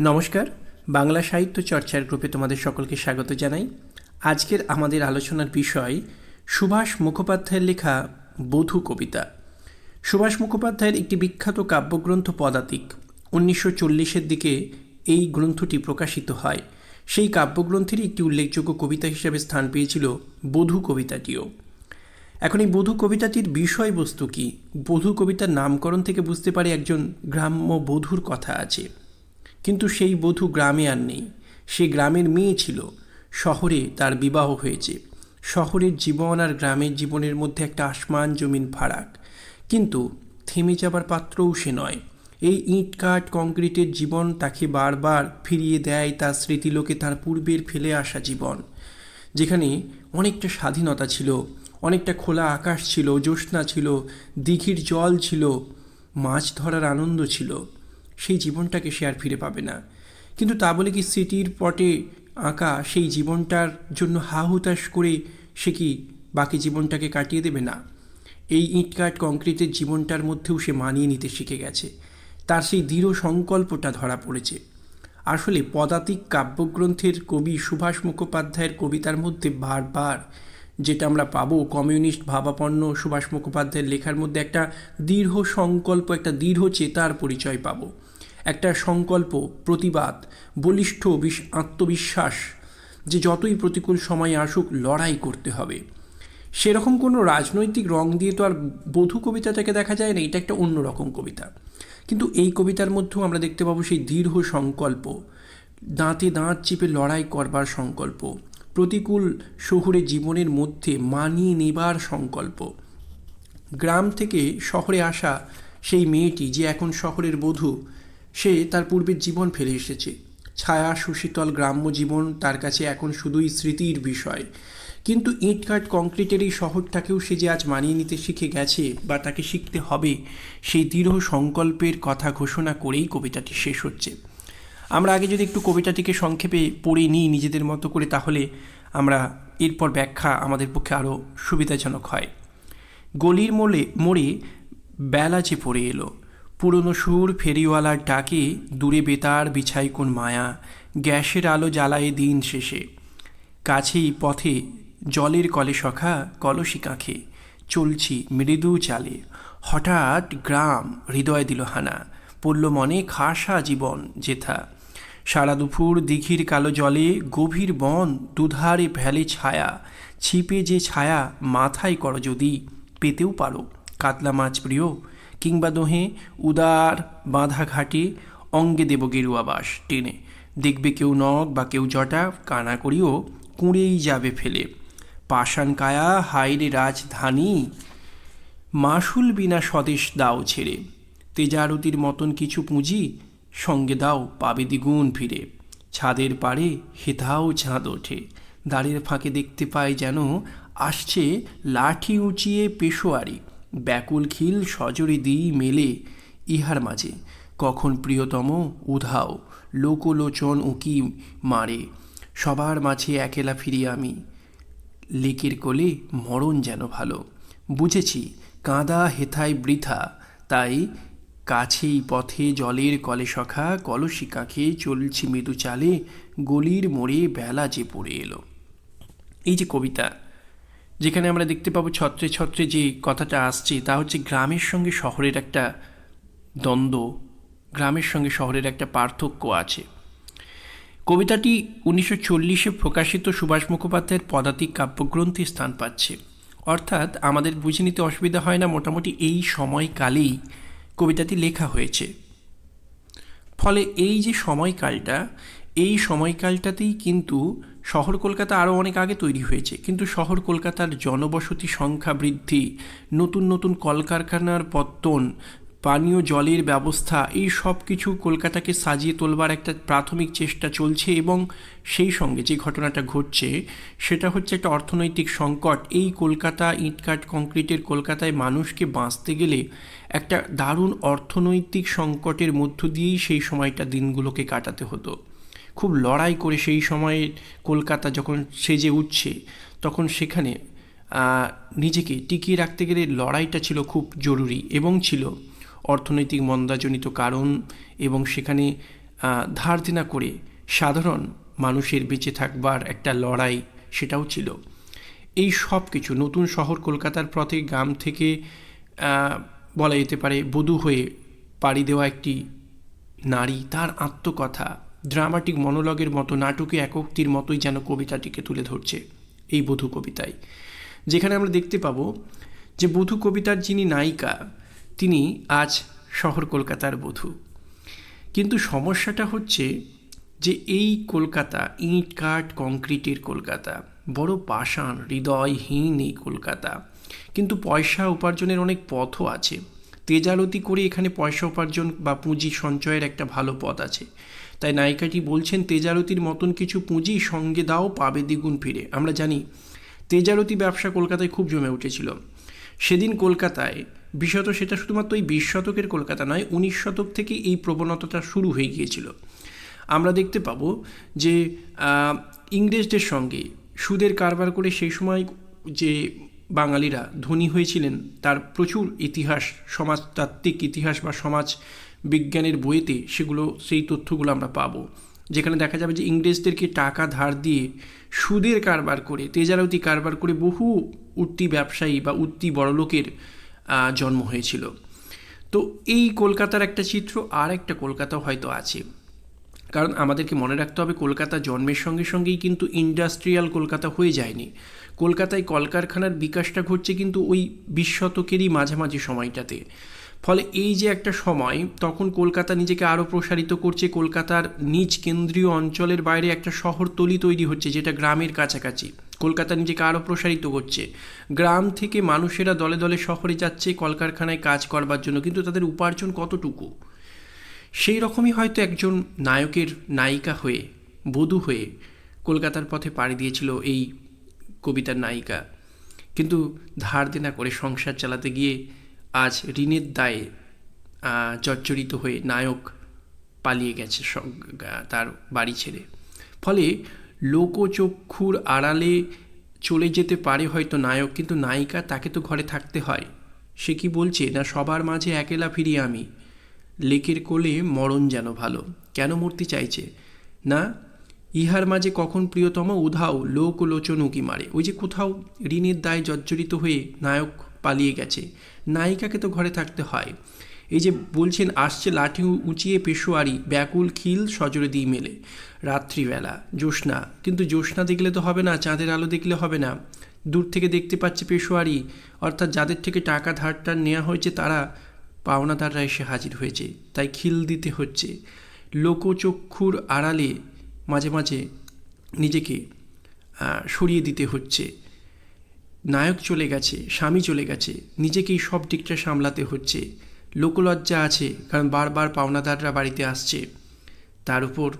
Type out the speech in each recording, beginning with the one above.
নমস্কার, বাংলা সাহিত্য চর্চার গ্রুপে তোমাদের সকলকে স্বাগত জানাই। আজকের আমাদের আলোচনার বিষয় সুভাষ মুখোপাধ্যায়ের লেখা বধূ কবিতা। সুভাষ মুখোপাধ্যায়ের একটি বিখ্যাত কাব্যগ্রন্থ পদাতিক উনিশশো চল্লিশের দিকে এই গ্রন্থটি প্রকাশিত হয়। সেই কাব্যগ্রন্থেরই একটি উল্লেখযোগ্য কবিতা হিসেবে স্থান পেয়েছিল বধূ কবিতাটিও। এখন এই বধূ কবিতাটির বিষয়বস্তু কি? বধূ কবিতার নামকরণ থেকে বুঝতে পারে একজন গ্রাম্য বধূর কথা আছে। কিন্তু সেই বধূ গ্রামে আর নেই। সে গ্রামের মেয়ে ছিল। শহরে তার বিবাহ হয়েছে। শহরের জীবন আর গ্রামের জীবনের মধ্যে একটা আসমান জমিন ফারাক। কিন্তু থেমে যাবার পাত্রও সে নয়। এই ইট কাঠ, কংক্রিটের জীবন তাকে বারবার ফিরিয়ে দেয় তার স্মৃতিলোকে তার পূর্বের ফেলে আসা জীবন। যেখানে অনেকটা স্বাধীনতা ছিল, অনেকটা খোলা আকাশ ছিল, জ্যোৎস্না ছিল, দিঘির জল ছিল, মাছ ধরার আনন্দ ছিল। সেই জীবনটাকে সে আর ফিরে পাবে না। কিন্তু তা বলে কি স্মৃতির পটে আঁকা সেই জীবনটার জন্য হা হুতাশ করে সে কি বাকি জীবনটাকে কাটিয়ে দেবে? না। এই ইটকাট কংক্রিটের জীবনটার মধ্যেও সে মানিয়ে নিতে শিখে গেছে। তার সেই দৃঢ় সংকল্পটা ধরা পড়েছে। আসলে পদাতিক কাব্যগ্রন্থের কবি সুভাষ মুখোপাধ্যায়ের কবিতার মধ্যে বারবার যেটা আমরা পাবো কমিউনিস্ট ভাবাপন্ন সুভাষ মুখোপাধ্যায়ের লেখার মধ্যে একটা দৃঢ় সংকল্প, একটা দৃঢ় চেতার পরিচয় পাবো। একটা সংকল্প, প্রতিবাদ, বলিষ্ঠ আত্মবিশ্বাস, যে যতই প্রতিকূল সময় আসুক লড়াই করতে হবে। সেরকম কোনো রাজনৈতিক রং দিয়ে তো আর বধূ কবিতাটাকে দেখা যায় না, এটা একটা অন্যরকম কবিতা। কিন্তু এই কবিতার মধ্যেও আমরা দেখতে পাবো সেই দৃঢ় সংকল্প, দাঁতে দাঁত চিপে লড়াই করবার সংকল্প। প্রতিকূল শহুরে জীবনের মধ্যে মানিয়ে নেবার সংকল্প। গ্রাম থেকে শহরে আসা সেই মেয়েটি যে এখন শহরের বধূ, সে তার পূর্বের জীবন ফেলে এসেছে। ছায়া, সুশীতল গ্রাম্য জীবন তার কাছে এখন শুধুই স্মৃতির বিষয়। কিন্তু ইটকাট কংক্রিটের এই শহরটাকেও সে যে আজ মানিয়ে নিতে শিখে গেছে বা তাকে শিখতে হবে, সেই দৃঢ় সংকল্পের কথা ঘোষণা করেই কবিতাটি শেষ হচ্ছে। আমরা আগে যদি একটু কবিতাটিকে সংক্ষেপে পড়ে নিই নিজেদের মতো করে, তাহলে আমরা এরপর ব্যাখ্যা আমাদের পক্ষে আরও সুবিধাজনক হয়। গলির মোড়ে মোড়ে বেলা যে পড়ে এলো। পুরনো সুর ফেরিওয়ালার ডাকে দূরে বেতার বিছাই কোন মায়া। গ্যাসের আলো জ্বালায় দিন শেষে। কাছেই পথে জলের কলে সখা, কলসি কাঁখে। চলছি মৃদু চালে। হঠাৎ গ্রাম হৃদয় দিল হানা। পড়ল মনে খাসা জীবন যেথা। সারা দুপুর দিঘির কালো জলে গভীর বন, দুধারে ভ্যালে ছায়া, ছিপে যে ছায়া মাথায় করো যদি, পেতেও পারো। কাতলা মাছ প্রিয়, কিংবা দোহে উদার বাঁধা ঘাটে অঙ্গে দেব গেরুয়া বাস টেনে। দেখবে কেউ নখ বা কেউ জটা, কানা করিও কুঁড়েই যাবে ফেলে। পাষাণ কায়া হাইরে রাজধানী মাসুল বিনা স্বদেশ দাও ছেড়ে। তেজারতির মতন কিছু পুঁজি সঙ্গে দাও পাবে দ্বিগুণ ফিরে। ছাদের পাড়ে হেথাও ছাঁদ ওঠে। দাঁড়ের ফাঁকে দেখতে পাই যেন আসছে লাঠি উঁচিয়ে পেশোয়ারি। ব্যাকুল খিল সজরে দিই মেলে ইহার মাঝে। কখন প্রিয়তম উধাও, লোকলোচন উকি মারে। সবার মাঝে একেলা ফিরি আমি। লেকের কোলে মরণ যেন ভালো। বুঝেছি, কাঁদা হেথায় বৃথা। তাই কাছেই পথে জলের কলে সখা কলসি কাঁখে চলছি মৃদু চালে, গলির মোড়ে বেলা যে পড়ে এলো। এই যে কবিতা, যেখানে আমরা দেখতে পাবো ছত্রে ছত্রে যে কথাটা আসছে, তা হচ্ছে গ্রামের সঙ্গে শহরের একটা দ্বন্দ্ব, গ্রামের সঙ্গে শহরের একটা পার্থক্য আছে। কবিতাটি উনিশশো চল্লিশে প্রকাশিত সুভাষ মুখোপাধ্যায়ের পদাতিক কাব্যগ্রন্থে স্থান পাচ্ছে। অর্থাৎ আমাদের বুঝে নিতে অসুবিধা হয় না, মোটামুটি এই সময়কালেই কবিতাটি লেখা হয়েছে। ফলে এই যে সময়কালটা, এই সময়কালটাতেই কিন্তু শহর কলকাতা আরও অনেক আগে তৈরি হয়েছে। কিন্তু শহর কলকাতার জনবসতি সংখ্যা বৃদ্ধি, নতুন নতুন কলকারখানার পত্তন পানীয় জলের ব্যবস্থা, এই সব কিছু কলকাতাকে সাজিয়ে তোলবার একটা প্রাথমিক চেষ্টা চলছে এবং সেই সঙ্গে যে ঘটনাটা ঘটছে, সেটা হচ্ছে একটা অর্থনৈতিক সংকট। এই কলকাতা ইটকাট কংক্রিটের কলকাতায় মানুষকে বাঁচতে গেলে একটা দারুণ অর্থনৈতিক সংকটের মধ্য দিয়েই সেই সময়টা দিনগুলোকে কাটাতে হতো। খুব লড়াই করে সেই সময়ে কলকাতা যখন সেজে উঠছে, তখন সেখানে নিজেকে টিকিয়ে রাখতে গেলে লড়াইটা ছিল খুব জরুরি এবং ছিল। অর্থনৈতিক মন্দাজনিত কারণ এবং সেখানে ধার দেনা করে সাধারণ মানুষের বেঁচে থাকবার একটা লড়াই সেটাও ছিল। এই সব কিছু নতুন শহর কলকাতার পথে গ্রাম থেকে বলা যেতে পারে বধূ হয়ে পাড়ি দেওয়া একটি নারী, তার আত্মকথা ড্রামাটিক মনোলগের মতো নাটকে একক্তির মতোই যেন কবিতাটিকে তুলে ধরছে এই বধূ কবিতায়। যেখানে আমরা দেখতে পাবো যে বধূ কবিতার যিনি নায়িকা তিনি আজ শহর কলকাতার বধূ। কিন্তু সমস্যাটা হচ্ছে যে এই কলকাতা, ইট কাঠ, কংক্রিটের কলকাতা, বড় পাষাণ, হৃদয়হীন এই কলকাতা, কিন্তু পয়সা উপার্জনের অনেক পথও আছে। তেজালতি করে এখানে পয়সা উপার্জন বা পুঁজি সঞ্চয়ের একটা ভালো পথ আছে। তাই নায়িকাটি বলছেন, তেজালতির মতন কিছু পুঁজি সঙ্গে দাও, পাবে দ্বিগুণ ফিরে। আমরা জানি, তেজালতি ব্যবসা কলকাতায় খুব জমে উঠেছিল। সেদিন কলকাতায় বিশেষত সেটা শুধুমাত্র এই বিশ শতকের কলকাতা নয়, উনিশ শতক থেকে এই প্রবণতাটা শুরু হয়ে গিয়েছিল। আমরা দেখতে পাবো যে ইংরেজদের সঙ্গে সুদের কারবার করে সেই সময় যে বাঙালিরা ধনী হয়েছিলেন, তার প্রচুর ইতিহাস, সমাজতাত্ত্বিক ইতিহাস বা সমাজ বিজ্ঞানের বইতে সেগুলো, সেই তথ্যগুলো আমরা পাবো। যেখানে দেখা যাবে যে ইংরেজদেরকে টাকা ধার দিয়ে সুদের কারবার করে, তেজারতি কারবার করে বহু উঠতি ব্যবসায়ী বা উঠতি বড়লোকের জন্ম হয়েছিল। তো এই কলকাতার একটা চিত্র, আর একটা কলকাতা হয়তো আছে। কারণ আমাদেরকে মনে রাখতে হবে, কলকাতা জন্মের সঙ্গে সঙ্গেই কিন্তু ইন্ডাস্ট্রিয়াল কলকাতা হয়ে যায়নি। কলকাতায় কলকারখানার বিকাশটা ঘটছে কিন্তু ওই বিশ শতকেরই মাঝামাঝি সময়টাতে। ফলে এই যে একটা সময়, তখন কলকাতা নিজেকে আরও প্রসারিত করছে, কলকাতার নিজ কেন্দ্রীয় অঞ্চলের বাইরে একটা শহরতলি তৈরি হচ্ছে, যেটা গ্রামের কাছাকাছি। কলকাতা নিজেকে আরও প্রসারিত করছে। গ্রাম থেকে মানুষেরা দলে দলে শহরে যাচ্ছে, কলকারখানায় কাজ করবার জন্য, কিন্তু তাদের উপার্জন কতটুকু? সেই রকমই হয়তো একজন নায়কের নায়িকা হয়ে, বধূ হয়ে কলকাতার পথে পাড়ি দিয়েছিল এই কবিতার নায়িকা। কিন্তু ধার দেনা করে সংসার চালাতে গিয়ে আজ ঋণের দায়ে জর্জরিত হয়ে নায়ক পালিয়ে গেছে তার বাড়ি ছেড়ে। ফলে লোকচক্ষুর আড়ালে চলে যেতে পারে হয়তো নায়ক, কিন্তু নায়িকা তাকে তো ঘরে থাকতে হয়। সে কি বলছে, না, সবার মাঝে একেলা ফিরি আমি। লেকের কোলে মরণ যেন ভালো। কেন মূর্তি চাইছে? না, ইহার মাঝে কখন প্রিয়তম উধাও লোক লোচন উকি মারে? ওই যে কোথাও ঋণের দায় জর্জরিত হয়ে নায়ক পালিয়ে গেছে। নায়িকাকে তো ঘরে থাকতে হয়। এই যে বলছেন, আসছে লাঠি উঁচিয়ে পেশোয়ারি, ব্যাকুল, খিল, সজরে দিয়ে মেলে। রাত্রিবেলা, জ্যোৎস্না। কিন্তু জ্যোৎস্না দেখলে তো হবে না, চাঁদের আলো দেখলে হবে না। দূর থেকে দেখতে পাচ্ছে পেশোয়ারি। অর্থাৎ যাদের থেকে টাকা ধারটা নেওয়া হয়েছে তারা পাওনাদাররা এসে হাজির হয়েছে। তাই খিল দিতে হচ্ছে। লোকচক্ষুর আড়ালে মাঝে মাঝে নিজেকে সরিয়ে দিতে হচ্ছে। নায়ক চলে গেছে, স্বামী চলে গেছে, নিজেকেই সব দিকটা সামলাতে হচ্ছে। লোকলজ্জা আছে, কারণ বারবার পাওনাদাররা বাড়িতে আসছে। তার উপর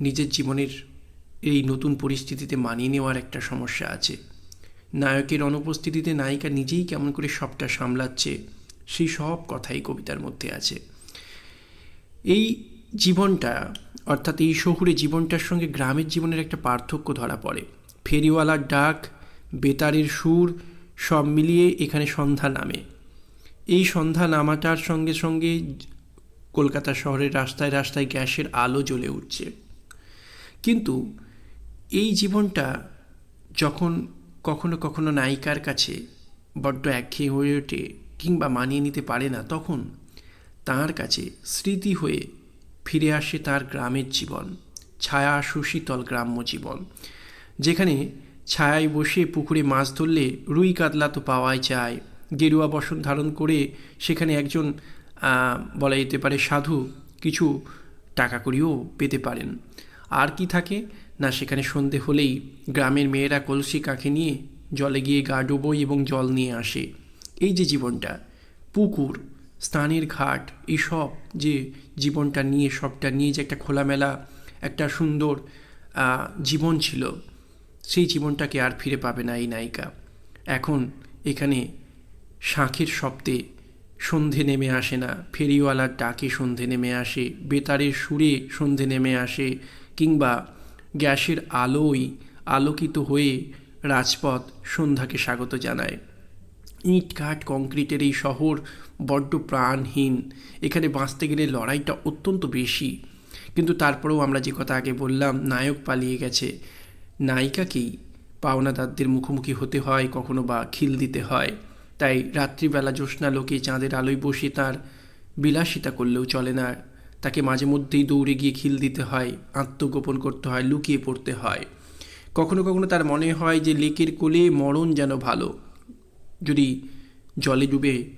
নিজের জীবনের এই নতুন পরিস্থিতিতে মানিয়ে নেওয়ার একটা সমস্যা আছে। নায়কের অনুপস্থিতিতে নায়িকা নিজেই কেমন করে সবটা সামলাচ্ছে, সেই সব কথাই কবিতার মধ্যে আছে। এই জীবনটা, অর্থাৎ এই শহুরে জীবনটার সঙ্গে গ্রামের জীবনের একটা পার্থক্য ধরা পড়ে। ফেরিওয়ালার ডাক বেতারের সুর সব মিলিয়ে এখানে সন্ধ্যা নামে। এই সন্ধ্যা নামাটার সঙ্গে সঙ্গে কলকাতা শহরের রাস্তায় রাস্তায় গ্যাসের আলো জ্বলে উঠছে। কিন্তু এই জীবনটা যখন কখনো কখনো নায়িকার কাছে বড্ড একঘেয়ে হয়ে ওঠে কিংবা মানিয়ে নিতে পারে না, তখন তার কাছে স্মৃতি হয়ে ফিরে আসে তার গ্রামের জীবন, ছায়া সুশীতল গ্রাম্য জীবন, যেখানে ছায়ায় বসে পুকুরে মাছ ধরলে রুই কাতলা তো পাওয়াই যায়। গেরুয়া বসন ধারণ করে সেখানে একজন বলা যেতে পারে সাধু কিছু টাকা করিও পেতে পারেন। আর কি থাকে? না, সেখানে সন্ধে হলেই গ্রামের মেয়েরা কলসি কাঁখে নিয়ে জলে গিয়ে গা ডুবোয় এবং জল নিয়ে আসে। এই যে জীবনটা, পুকুর, স্নানের ঘাট এইসব যে জীবনটা নিয়ে, সবটা নিয়ে যে একটা খোলামেলা, একটা সুন্দর জীবন ছিল। সেই জীবনটাকে আর ফিরে পাবে না এই নায়িকা। এখন এখানে শাঁখের শব্দে সন্ধে নেমে আসে না, ফেরিওয়ালার ডাকে সন্ধে নেমে আসে, বেতারের সুরে সন্ধে নেমে আসে, কিংবা গ্যাসের আলোয় আলোকিত হয়ে রাজপথ সন্ধ্যাকে স্বাগত জানায়। ইট কাঠ কংক্রিটের এই শহর বড্ড প্রাণহীন। এখানে বাঁচতে গেলে লড়াইটা অত্যন্ত বেশি। কিন্তু তারপরেও আমরা যে কথা আগে বললাম, নায়ক পালিয়ে গেছে। নায়িকাকেই পাওনাদারদের মুখোমুখি হতে হয়, কখনো বা খিল দিতে হয়। তাই রাত্রিবেলা জ্যোৎস্না লোকে চাঁদের আলোয় বসে তার বিলাসিতা করলেও চলে না। তাকে মাঝে মধ্যেই দৌড়ে গিয়ে খিল দিতে হয়, আত্মগোপন করতে হয়, লুকিয়ে পড়তে হয়। কখনো কখনো তার মনে হয় যে লেকের কোলে মরণ যেন ভালো। যদি জলে ডুবে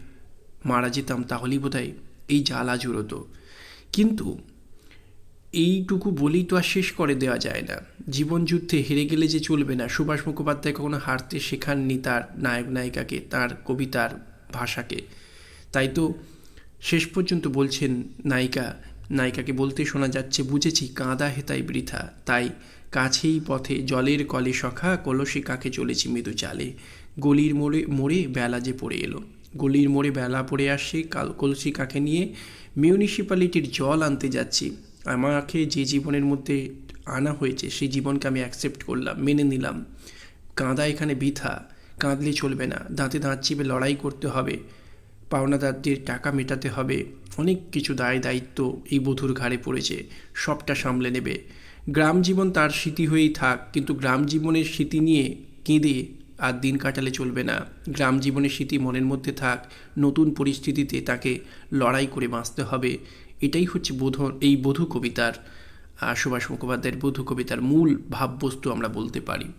মারা যেতাম তাহলেই বোধহয় এই জ্বালা জুড়তো কিন্তু এইটুকু বলেই তো আর শেষ করে দেওয়া যায় না। জীবন যুদ্ধে হেরে গেলে যে চলবে না, সুভাষ মুখোপাধ্যায় কখনো হারতে শেখাননি তার নায়ক নায়িকাকে, তার কবিতার ভাষাকে। তাই তো শেষ পর্যন্ত বলছেন নায়িকা, নায়িকাকে বলতে শোনা যাচ্ছে, বুঝেছি, কাঁদা হেতাই বৃথা, তাই কাছেই পথে জলের কলে সখা, কলসি কাকে চলেছি মৃদু চালে। গলির মোড়ে মোড়ে বেলা যে পড়ে এলো, গলির মোড়ে বেলা পড়ে কাল, কলসি কাকে নিয়ে মিউনিসিপ্যালিটির জল আনতে যাচ্ছি। আমাকে যে জীবনের মধ্যে আনা হয়েছে, সেই জীবনকে আমি অ্যাকসেপ্ট করলাম, মেনে নিলাম। কাঁদা এখানে বৃথা, কাঁদলে চলবে না। দাঁতে দাঁত চিপে লড়াই করতে হবে, পাওনাদারদের টাকা মেটাতে হবে। অনেক কিছু দায় দায়িত্ব এই বধুর ঘাড়ে পড়েছে, সবটা সামলে নেবে। গ্রাম জীবন তার স্মৃতি হয়েই থাক, কিন্তু গ্রাম জীবনের স্মৃতি নিয়ে কেঁদে আর দিন কাটালে চলবে না। গ্রাম জীবনের স্মৃতি মনের মধ্যে থাক, নতুন পরিস্থিতিতে তাকে লড়াই করে বাঁচতে হবে। এটাই হচ্ছে বোধ এই বধু কবিতার সুভাষ মুখোপাধ্যায়ের বধু কবিতার মূল ভাববস্তু আমরা বলতে পারি।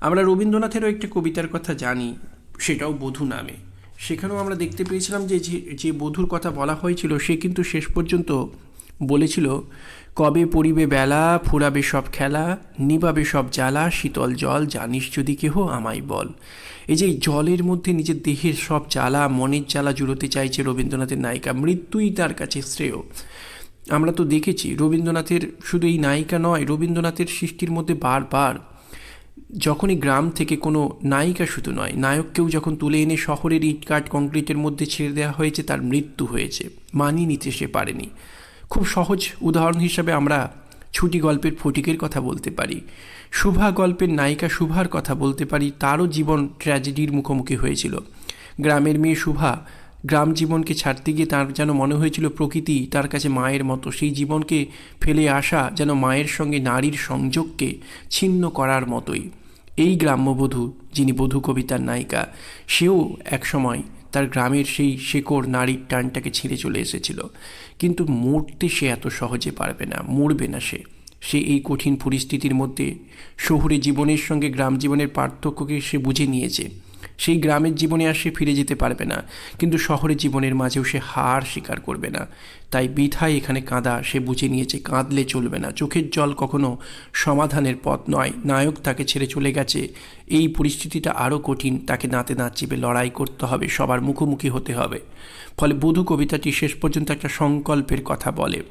আমরা রবীন্দ্রনাথেরও একটি কবিতার কথা জানি, সেটাও বধু নামে। সেখানেও আমরা দেখতে পেয়েছিলাম যে যে বধুর কথা বলা হয়েছিল, সে কিন্তু শেষ পর্যন্ত বলেছিল, কবে পড়িবে বেলা, ফুরাবে সব খেলা, নিবাবে সব জ্বালা, শীতল জল, জানিস যদি কেহ আমায় বল। এই যে জলের মধ্যে নিজের দেহের সব জ্বালা, মনের জ্বালা জুড়োতে চাইছে রবীন্দ্রনাথের নায়িকা, মৃত্যুই তার কাছে শ্রেয়। আমরা তো দেখেছি, রবীন্দ্রনাথের শুধু এই নায়িকা নয়, রবীন্দ্রনাথের সৃষ্টির মধ্যে বারবার যখনই গ্রাম থেকে কোনো নায়িকা শুধু নয়, নায়ককেও যখন তুলে এনে শহরের ইটকাট কংক্রিটের মধ্যে ছেড়ে দেওয়া হয়েছে, তার মৃত্যু হয়েছে। মানিয়ে নিতে সে পারেনি। খুব সহজ উদাহরণ হিসাবে আমরা ছুটি গল্পের ফটিকের কথা বলতে পারি। শুভা গল্পের নায়িকা শুভার কথা বলতে পারি। তারও জীবন ট্র্যাজেডির মুখোমুখি হয়েছিল। গ্রামের মেয়ে শুভা গ্রাম জীবনকে ছাড়তে গিয়ে তার যেন মনে হয়েছিল প্রকৃতি তার কাছে মায়ের মতো। সেই জীবনকে ফেলে আসা যেন মায়ের সঙ্গে নারীর সংযোগকে ছিন্ন করার মতোই। এই গ্রাম্যবধূ যিনি বধূ কবিতার নায়িকা, সেও একসময় তার গ্রামের সেই শেকড় নারীর টানটাকে ছিঁড়ে চলে এসেছিল। কিন্তু মরতে সে এত সহজে পারবে না, মরবে না সে। সে এই কঠিন পরিস্থিতির মধ্যে শহুরে জীবনের সঙ্গে গ্রাম জীবনের পার্থক্যকে সে বুঝে নিয়েছে। সেই গ্রামের জীবনে আর সে ফিরে যেতে পারবে না, কিন্তু শহরের জীবনের মাঝেও সে হার স্বীকার করবে না। তাই বৃথায় এখানে কাঁদা, সে বুঝে নিয়েছে কাঁদলে চলবে না। চোখের জল কখনো সমাধানের পথ নয়। নায়ক তাকে ছেড়ে চলে গেছে। এই পরিস্থিতিটা আরও কঠিন। তাকে দাঁতে দাঁত চিপে লড়াই করতে হবে। সবার মুখোমুখি হতে হবে। ফলে বধূ কবিতাটি শেষ পর্যন্ত একটা সংকল্পের কথা বলে।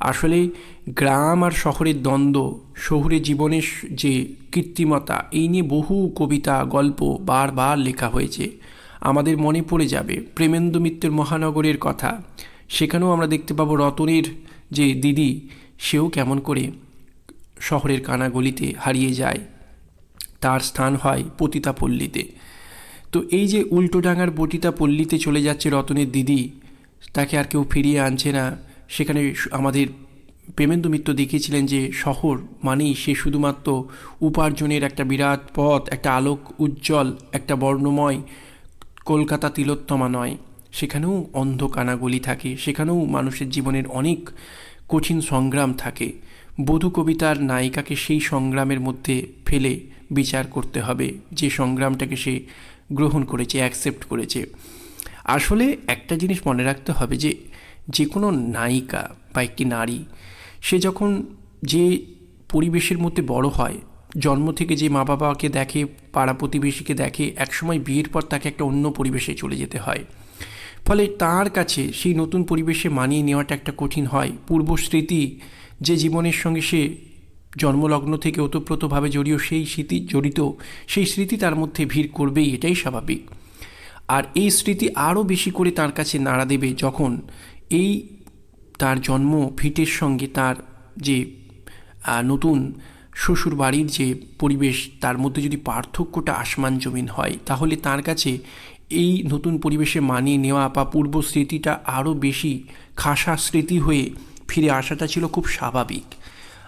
আসলে গ্রাম আর শহরের দ্বন্দ্ব, শহুরে জীবনের যে কৃত্রিমতা এই নিয়ে বহু কবিতা, গল্প বারবার লেখা হয়েছে। আমাদের মনে পড়ে যাবে প্রেমেন্দ্র মিত্রের মহানগরের কথা। সেখানেও আমরা দেখতে পাবো রতনের যে দিদি, সেও কেমন করে শহরের কানাগলিতে হারিয়ে যায়। তার স্থান হয় পতিতা পল্লীতে তো এই যে উল্টোডাঙার বটিতা পল্লীতে চলে যাচ্ছে রতনের দিদি, তাকে আর কেউ ফিরিয়ে আনছে না। সেখানে আমাদের প্রেমেন্দু মিত্র দেখিয়েছিলেন যে শহর মানেই সে শুধুমাত্র উপার্জনের একটা বিরাট পথ, একটা আলোক উজ্জ্বল, একটা বর্ণময় কলকাতা তিলোত্তমা নয়। সেখানেও অন্ধকানাগলি থাকে, সেখানেও মানুষের জীবনের অনেক কঠিন সংগ্রাম থাকে। বধূ কবিতার নায়িকাকে সেই সংগ্রামের মধ্যে ফেলে বিচার করতে হবে, যে সংগ্রামটাকে সে গ্রহণ করেছে অ্যাকসেপ্ট করেছে। আসলে একটা জিনিস মনে রাখতে হবে যে যে কোনো নায়িকা বা একটি নারী, সে যখন যে পরিবেশের মধ্যে বড় হয়, জন্ম থেকে যে মা বাবাকে দেখে, পাড়া প্রতিবেশীকে দেখে, একসময় বিয়ের পর তাকে একটা অন্য পরিবেশে চলে যেতে হয়। ফলে তার কাছে সেই নতুন পরিবেশে মানিয়ে নেওয়াটা একটা কঠিন হয়। পূর্ব স্মৃতি যে জীবনের সঙ্গে সে জন্মলগ্ন থেকে ওতপ্রোতভাবে জড়িয়ে, সেই স্মৃতি জড়িত, সেই স্মৃতি তার মধ্যে ভিড় করবেই, এটাই স্বাভাবিক। আর এই স্মৃতি আরও বেশি করে তার কাছে নাড়া দেবে যখন এই তার জন্ম ভিটের সঙ্গে তার যে নতুন শ্বশুর বাড়ির যে পরিবেশ, তার মধ্যে যদি পার্থক্যটা আসমান জমিন হয়, তাহলে তার কাছে এই নতুন পরিবেশে মানিয়ে নেওয়া বা পূর্ব স্মৃতিটা আরও বেশি খাসা স্মৃতি হয়ে ফিরে আসাটা ছিল খুব স্বাভাবিক।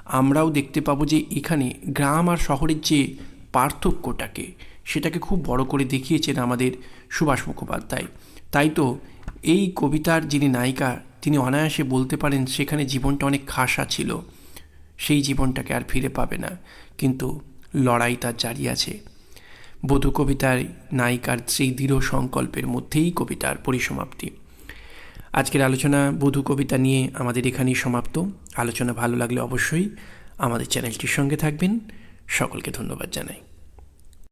আমরাও দেখতে পাবো যে এখানে গ্রাম আর শহরের যে পার্থক্যটাকে, সেটাকে খুব বড় করে দেখিয়েছেন আমাদের সুভাষ মুখোপাধ্যায়। তাই তো এই কবিতার যিনি নায়িকা, তিনি অনায়াসে বলতে পারেন সেখানে জীবনটা অনেক খাসা ছিল। সেই জীবনটাকে আর ফিরে পাবে না। কিন্তু লড়াই তার জারি আছে। বধূ কবিতার নায়িকার সেই দৃঢ় সংকল্পের মধ্যেই কবিতার পরিসমাপ্তি। আজকের আলোচনা বধূ কবিতা নিয়ে আমাদের এখানেই সমাপ্ত। আলোচনা ভালো লাগলে অবশ্যই আমাদের চ্যানেলটির সঙ্গে থাকবেন। সকলকে ধন্যবাদ জানাই।